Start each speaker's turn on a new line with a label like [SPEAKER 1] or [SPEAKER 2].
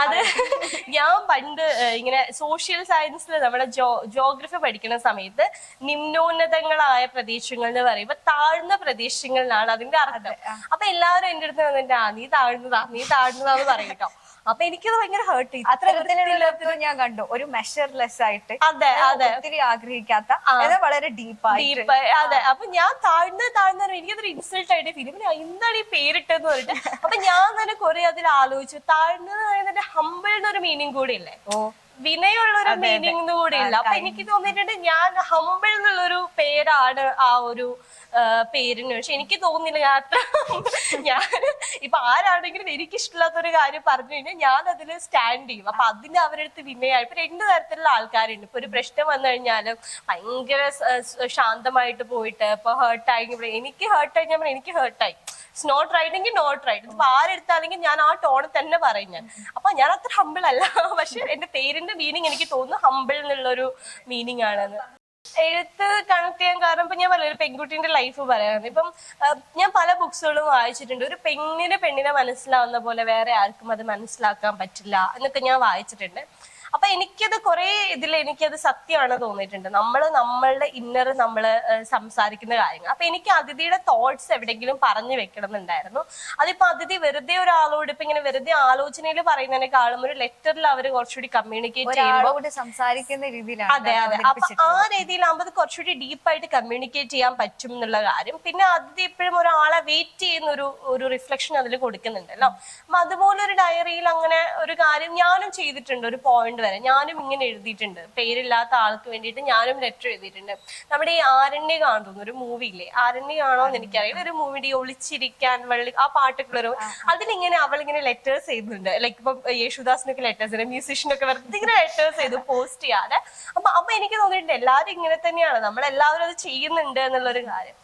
[SPEAKER 1] അത് ഞാൻ പണ്ട് ഇങ്ങനെ സോഷ്യൽ സയൻസിൽ നമ്മുടെ ജോ ജോഗ്രഫി പഠിക്കുന്ന സമയത്ത് നിമ്നോന്നതങ്ങളായ പ്രദേശങ്ങൾ എന്ന് പറയുമ്പോൾ താഴ്ന്ന പ്രദേശങ്ങളിലാണ് അതിന്റെ അർത്ഥം. അപ്പൊ എല്ലാവരും എന്റെ അടുത്ത് വന്നിട്ട് ആ നീ താഴ്ന്നതാ നീ താഴ്ന്നതാന്ന് പറയും കേട്ടോ അപ്പൊ എനിക്കത് ഭയങ്കര ഹേർട്ട്
[SPEAKER 2] അത്തരത്തിലുള്ള ഞാൻ കണ്ടു. ഒരു മെഷർലെസ് ആയിട്ട്
[SPEAKER 1] അതെ അതെ.
[SPEAKER 2] ഒത്തിരി ആഗ്രഹിക്കാത്ത വളരെ ഡീപ്പായി
[SPEAKER 1] ഡീപ്പ് അതെ. അപ്പൊ ഞാൻ താഴ്ന്ന താഴ്ന്ന ഇൻസൾട്ട് ആയിട്ട് ഫീൽ പിന്നെ എന്താണ് ഈ പേരിട്ടെന്ന് പറഞ്ഞിട്ട് അപ്പൊ ഞാൻ തന്നെ കുറെ അതിൽ ആലോചിച്ചു. താഴ്ന്നത് പറയുന്നതിന്റെ ഹമ്പിൾ എന്നൊരു മീനിങ് കൂടി ഇല്ലേ? വിനയുള്ള ഒരു മീനിങ് കൂടി ഇല്ല. അപ്പൊ എനിക്ക് തോന്നിയിട്ടുണ്ട് ഞാൻ ഹമ്പിൾ എന്നുള്ളൊരു പേരാണ് ആ ഒരു പേരിന്. പക്ഷെ എനിക്ക് തോന്നുന്നില്ല അത്ര ഞാൻ ഇപ്പൊ ആരാണെങ്കിലും എനിക്ക് ഇഷ്ടമില്ലാത്ത ഒരു കാര്യം പറഞ്ഞു കഴിഞ്ഞാൽ ഞാൻ അതിൽ സ്റ്റാൻഡ് ചെയ്യും. അപ്പൊ അതിന് അവരടുത്ത് വിനയായി. ഇപ്പൊ രണ്ട് തരത്തിലുള്ള ആൾക്കാരുണ്ട്. ഇപ്പൊ ഒരു പ്രശ്നം വന്നു കഴിഞ്ഞാലും ഭയങ്കര ശാന്തമായിട്ട് പോയിട്ട് ഇപ്പൊ ഹേർട്ടായി എനിക്ക് ഹേർട്ടായി ഞാൻ എനിക്ക് ഹേർട്ടായി ഇറ്റ്സ് നോട്ട് റൈറ്റ് എങ്കിൽ നോട്ട് റൈറ്റ് ഇപ്പൊ ആരെടുത്താണെങ്കിൽ ഞാൻ ആ ടോണിൽ തന്നെ പറയും ഞാൻ. അപ്പൊ ഞാൻ അത്ര ഹമ്പിൾ അല്ല. പക്ഷെ എന്റെ പേരിന്റെ മീനിങ് എനിക്ക് തോന്നുന്നു ഹമ്പിൾ എന്നുള്ളൊരു മീനിങ് ആണെന്ന്. എഴുത്ത് കണക്ട് ചെയ്യാൻ കാരണം ഇപ്പൊ ഞാൻ ഒരു പെൺകുട്ടിന്റെ ലൈഫ് പറയാറ് ഇപ്പം ഞാൻ പല ബുക്സുകളും വായിച്ചിട്ടുണ്ട്. ഒരു പെണ്ണിന് പെണ്ണിനെ മനസ്സിലാവുന്ന പോലെ വേറെ ആർക്കും അത് മനസ്സിലാക്കാൻ പറ്റില്ല എന്നൊക്കെ ഞാൻ വായിച്ചിട്ടുണ്ട്. അപ്പൊ എനിക്കത് കുറെ ഇതിൽ എനിക്കത് സത്യമാണ് തോന്നിയിട്ടുണ്ട്. നമ്മൾ നമ്മളുടെ ഇന്നർ നമ്മൾ സംസാരിക്കുന്ന കാര്യങ്ങൾ. അപ്പൊ എനിക്ക് അതിഥിയുടെ തോട്ട്സ് എവിടെയെങ്കിലും പറഞ്ഞു വെക്കണം എന്നുണ്ടായിരുന്നു അതിപ്പോ അതിഥി വെറുതെ ഒരാളോട് ഇപ്പൊ ഇങ്ങനെ വെറുതെ ആലോചനയിൽ പറയുന്നതിനേക്കാളും ഒരു ലെറ്ററിൽ അവർ കുറച്ചുകൂടി കമ്മ്യൂണിക്കേറ്റ് ചെയ്യുമ്പോൾ
[SPEAKER 2] സംസാരിക്കുന്ന രീതിയിലാണ്
[SPEAKER 1] അതെ അതെ. അപ്പൊ ആ രീതിയിലാകുമ്പോൾ അത് കുറച്ചുകൂടി ഡീപ്പായിട്ട് കമ്മ്യൂണിക്കേറ്റ് ചെയ്യാൻ പറ്റും എന്നുള്ള കാര്യം. പിന്നെ അതിഥി എപ്പോഴും ഒരാളെ വെയിറ്റ് ചെയ്യുന്ന ഒരു ഒരു റിഫ്ലക്ഷൻ അതിൽ കൊടുക്കുന്നുണ്ടല്ലോ. അപ്പൊ അതുപോലെ ഒരു ഡയറിയിൽ അങ്ങനെ ഒരു കാര്യം ഞാനും ചെയ്തിട്ടുണ്ട് ഒരു പോയിന്റ് വരെ. ഞാനും ഇങ്ങനെ എഴുതിയിട്ടുണ്ട്. പേരില്ലാത്ത ആൾക്ക് വേണ്ടിയിട്ട് ഞാനും ലെറ്റർ എഴുതിയിട്ടുണ്ട്. നമ്മുടെ ഈ ആരണ്യ തോന്നുന്നു ഒരു മൂവി ഇല്ലേ? ആരണ്യ എന്ന് എനിക്കറിയില്ല. ഒരു മൂവിയുടെ ഒളിച്ചിരിക്കാൻ വള്ളി ആ പാട്ടുകളൊരു അതിലിങ്ങനെ ഇങ്ങനെ ലെറ്റേഴ്സ് ചെയ്യുന്നുണ്ട് ലൈക്ക് ഇപ്പൊ യേശുദാസിനൊക്കെ ലെറ്റേഴ്സ് മ്യൂസീഷ്യനൊക്കെ വെറുതെ ഇങ്ങനെ ലെറ്റേഴ്സ് ചെയ്ത് പോസ്റ്റ് ചെയ്യാതെ. അപ്പൊ അപ്പൊ എനിക്ക് തോന്നിയിട്ടുണ്ട് എല്ലാവരും ഇങ്ങനെ തന്നെയാണ്. നമ്മൾ എല്ലാവരും അത് ചെയ്യുന്നുണ്ട് എന്നുള്ളൊരു കാര്യം.